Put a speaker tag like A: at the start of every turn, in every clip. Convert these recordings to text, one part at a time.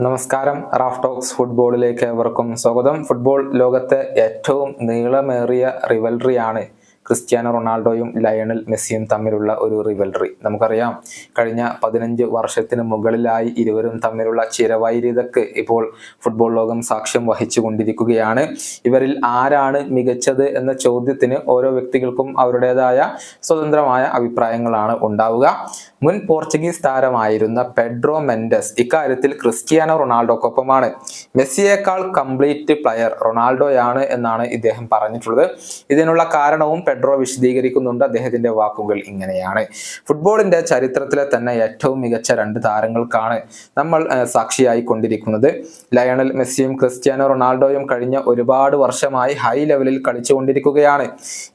A: നമസ്കാരം. Raf talks ഫുട്ബോളിലേക്ക് ഏവർക്കും സ്വാഗതം. ഫുട്ബോൾ ലോകത്തെ ഏറ്റവും നീളമേറിയ റിവൽറിയാണ് ക്രിസ്ത്യാനോ റൊണാൾഡോയും ലയണൽ മെസ്സിയും തമ്മിലുള്ള ഒരു റിവൽറി നമുക്കറിയാം കഴിഞ്ഞ പതിനഞ്ച് വർഷത്തിന് മുകളിലായി ഇരുവരും തമ്മിലുള്ള ചിരവൈര്യതക്ക് ഇപ്പോൾ ഫുട്ബോൾ ലോകം സാക്ഷ്യം വഹിച്ചു കൊണ്ടിരിക്കുകയാണ്. ഇവരിൽ ആരാണ് മികച്ചത് എന്ന ചോദ്യത്തിന് ഓരോ വ്യക്തികൾക്കും അവരുടേതായ സ്വതന്ത്രമായ അഭിപ്രായങ്ങളാണ് ഉണ്ടാവുക. മുൻ പോർച്ചുഗീസ് താരമായിരുന്ന പെഡ്രോ മെൻഡസ് ഇക്കാര്യത്തിൽ ക്രിസ്ത്യാനോ റൊണാൾഡോക്കൊപ്പമാണ്. മെസ്സിയേക്കാൾ കംപ്ലീറ്റ് പ്ലെയർ റൊണാൾഡോയാണ് എന്നാണ് ഇദ്ദേഹം പറഞ്ഞിട്ടുള്ളത്. ഇതിനുള്ള കാരണവും പെഡ്രോ വിശദീകരിക്കുന്നുണ്ട്. അദ്ദേഹത്തിന്റെ വാക്കുകൾ ഇങ്ങനെയാണ്. ഫുട്ബോളിന്റെ ചരിത്രത്തിലെ തന്നെ ഏറ്റവും മികച്ച രണ്ട് താരങ്ങൾക്കാണ് നമ്മൾ സാക്ഷിയായി കൊണ്ടിരിക്കുന്നത്. ലയണൽ മെസ്സിയും ക്രിസ്ത്യാനോ റൊണാൾഡോയും കഴിഞ്ഞ ഒരുപാട് വർഷമായി ഹൈ ലെവലിൽ കളിച്ചുകൊണ്ടിരിക്കുകയാണ്.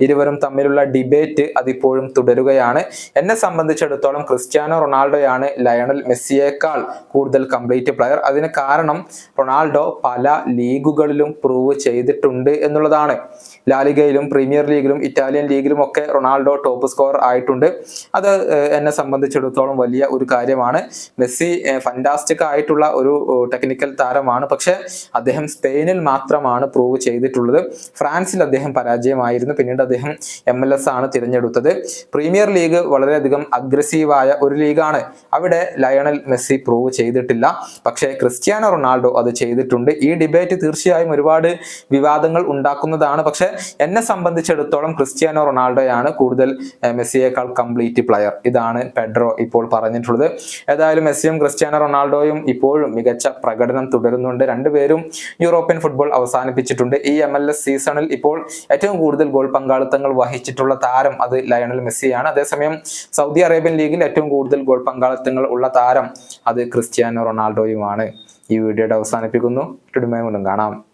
A: ഇരുവരും തമ്മിലുള്ള ഡിബേറ്റ് അതിപ്പോഴും തുടരുകയാണ്. എന്നെ സംബന്ധിച്ചിടത്തോളം ക്രിസ്ത്യാനോ റൊണാൾഡോയാണ് ലയണൽ മെസ്സിയേക്കാൾ കൂടുതൽ കംപ്ലീറ്റ് പ്ലെയർ അതിന് കാരണം റൊണാൾഡോ പല ലീഗുകളിലും പ്രൂവ് ചെയ്തിട്ടുണ്ട് എന്നുള്ളതാണ്. ലാലിഗയിലും പ്രീമിയർ ലീഗിലും ഇറ്റാലിയൻ ലീഗിലും ഒക്കെ റൊണാൾഡോ ടോപ്പ് സ്കോർ ആയിട്ടുണ്ട്. അത് എന്നെ സംബന്ധിച്ചിടത്തോളം വലിയ ഒരു കാര്യമാണ്. മെസ്സി ഫന്റാസ്റ്റിക് ആയിട്ടുള്ള ഒരു ടെക്നിക്കൽ താരമാണ്. പക്ഷെ അദ്ദേഹം സ്പെയിനിൽ മാത്രമാണ് പ്രൂവ് ചെയ്തിട്ടുള്ളത്. ഫ്രാൻസിൽ അദ്ദേഹം പരാജയമായിരുന്നു. പിന്നീട് അദ്ദേഹം എം എൽ എസ് ആണ് തിരഞ്ഞെടുത്തത്. പ്രീമിയർ ലീഗ് വളരെയധികം അഗ്രസീവായ ഒരു ലീഗാണ്. അവിടെ ലയണൽ മെസ്സി പ്രൂവ് ചെയ്തിട്ടില്ല. പക്ഷേ ക്രിസ്ത്യാനോ റൊണാൾഡോ അത് ചെയ്തിട്ടുണ്ട്. ഈ ഡിബേറ്റ് തീർച്ചയായും ഒരുപാട് വിവാദങ്ങൾ ഉണ്ടാക്കുന്നതാണ്. പക്ഷെ എന്നെ സംബന്ധിച്ചിടത്തോളം ക്രിസ്ത്യാനോ റൊണാൾഡോയാണ് കൂടുതൽ മെസ്സിയേക്കാൾ കംപ്ലീറ്റ് പ്ലെയർ. ഇതാണ് പെഡ്രോ ഇപ്പോൾ പറഞ്ഞിട്ടുള്ളത്. ഏതായാലും മെസ്സിയും ക്രിസ്ത്യാനോ റൊണാൾഡോയും ഇപ്പോഴും മികച്ച പ്രകടനം തുടരുന്നുണ്ട്. രണ്ടുപേരും യൂറോപ്യൻ ഫുട്ബോൾ അവസാനിപ്പിച്ചിട്ടുണ്ട്. ഈ എം എൽ എസ് സീസണിൽ ഇപ്പോൾ ഏറ്റവും കൂടുതൽ ഗോൾ പങ്കാളിത്തങ്ങൾ വഹിച്ചിട്ടുള്ള താരം അത് ലയണൽ മെസ്സിയാണ്. അതേസമയം സൗദി അറേബ്യൻ ലീഗിൽ ഏറ്റവും കൂടുതൽ ഗോൾ പങ്കാളിത്തങ്ങൾ ഉള്ള താരം അത് ക്രിസ്ത്യാനോ റൊണാൾഡോയുമാണ്. ഈ വീഡിയോയുടെ അവസാനിപ്പിക്കുന്നു. കാണാം.